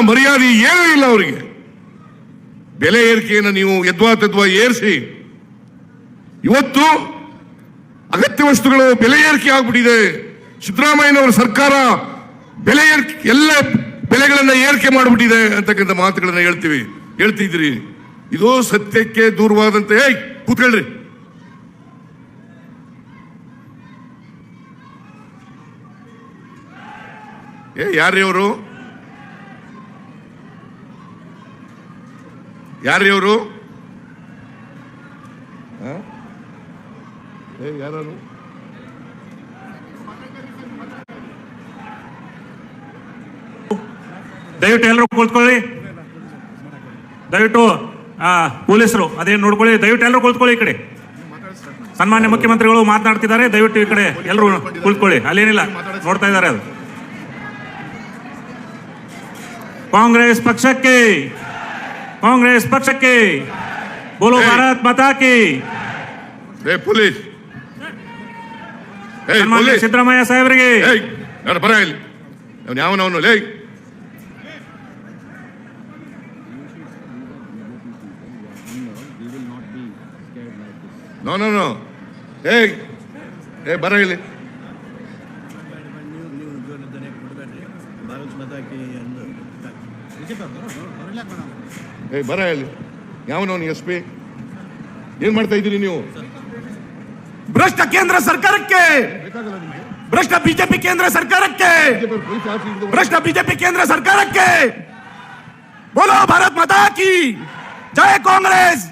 ಮರ್ಯಾದೆ ಏನೂ ಇಲ್ಲ ಅವರಿಗೆ. ಬೆಲೆ ಏರಿಕೆಯನ್ನು ನೀವು ಯದ್ವಾ ತದ್ವಾ ಏರಿಸಿ. ಇವತ್ತು ಅಗತ್ಯ ವಸ್ತುಗಳು ಬೆಲೆ ಏರಿಕೆ ಆಗ್ಬಿಟ್ಟಿದೆ. ಸಿದ್ದರಾಮಯ್ಯನವರ ಸರ್ಕಾರ ಬೆಲೆ ಏರಿಕೆ, ಎಲ್ಲ ಬೆಲೆಗಳನ್ನ ಏರಿಕೆ ಮಾಡಿಬಿಟ್ಟಿದೆ ಅಂತಕ್ಕಂಥ ಮಾತುಗಳನ್ನ ಹೇಳ್ತೀವಿ. ಹೇಳ್ತಿದ್ರಿ ಇದು ಸತ್ಯಕ್ಕೆ ದೂರವಾದಂತೆ ಕೂತ್ಕೊಳ್ರಿ ಏ, ಯಾರ್ರೀ ಅವರು? ಯಾರ್ರೀ ಅವರು ಯಾರು ದಯವಿಟ್ಟು ಎಲ್ಲರೂ ಕುಳಿತುಕೊಳ್ಳಿ ದಯವಿಟ್ಟು ಪೊಲೀಸರು, ಅದೇನು ನೋಡ್ಕೊಳ್ಳಿ. ದಯವಿಟ್ಟು ಎಲ್ಲರೂ ಕುಳಿತುಕೊಳ್ಳಿ ಈ ಕಡೆ. ಸನ್ಮಾನ್ಯ ಮುಖ್ಯಮಂತ್ರಿಗಳು ಮಾತನಾಡ್ತಿದ್ದಾರೆ. ದಯವಿಟ್ಟು ಈ ಕಡೆ ಎಲ್ಲರೂ ಕುಳಿತುಕೊಳ್ಳಿ ಅಲ್ಲೇನಿಲ್ಲ, ನೋಡ್ತಾ ಇದ್ದಾರೆ ಅದು. ಕಾಂಗ್ರೆಸ್ ಪಕ್ಷಕ್ಕೆ ಕಾಂಗ್ರೆಸ್ ಪಕ್ಷಕ್ಕೆ. ಬೋಲೋ ಭಾರತ್ ಮಾತಾ ಕಿ ಏ ಪೊಲೀಸ್. ಏಯ್ ಸನ್ಮಾನ್ಯ ಪೊಲೀಸ್. ಸಿದ್ದರಾಮಯ್ಯ ಸಾಹೇಬರಿಗೆ. ಬರ ಇಲ್ಲಿ. ಅವನು ಯಾವನವನು? ಲೇ ನೋ ನೋ ನೋ. ಏಯ್. ಏ ಬರ ಇಲ್ಲಿ. ಏಯ್, ಬರ ಹೇಳಿ ಯಾವನವನು ಎಸ್ ಪಿ? ಏನ್ ಮಾಡ್ತಾ ಇದ್ದೀರಿ ನೀವು? ಭ್ರಷ್ಟ ಕೇಂದ್ರ ಸರ್ಕಾರಕ್ಕೆ! ಭ್ರಷ್ಟ ಬಿಜೆಪಿ ಕೇಂದ್ರ ಸರ್ಕಾರಕ್ಕೆ! ಭ್ರಷ್ಟ ಬಿಜೆಪಿ ಕೇಂದ್ರ ಸರ್ಕಾರಕ್ಕೆ! ಬೋಲೋ ಭಾರತ್ ಮಾತಾ ಕಿ ಜಯ ಕಾಂಗ್ರೆಸ್!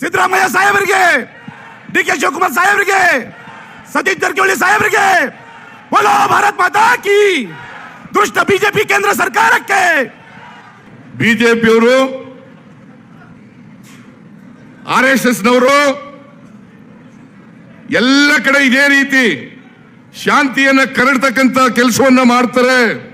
ಸಿದ್ದರಾಮಯ್ಯ ಸಾಹೇಬರಿಗೆ ಡಿ ಕೆ ಶಿವಕುಮಾರ್ ಸಾಹೇಬರಿಗೆ, ಸತೀಶ್ ಜಾರಕಿಹೊಳಿ ಸಾಹೇಬರಿಗೆ, ಬೋಲೋ ಭಾರತ್ ಮಾತಾ ಕಿ! ದುಷ್ಟ ಬಿಜೆಪಿ ಕೇಂದ್ರ ಸರ್ಕಾರಕ್ಕೆ. ಬಿಜೆಪಿಯವರು, ಆರ್ ಎಸ್ ನವರು ಎಲ್ಲ ಕಡೆ ಇದೇ ರೀತಿ ಶಾಂತಿಯನ್ನ ಕರಡ್ತಕ್ಕಂತ ಕೆಲಸವನ್ನ ಮಾಡ್ತಾರೆ.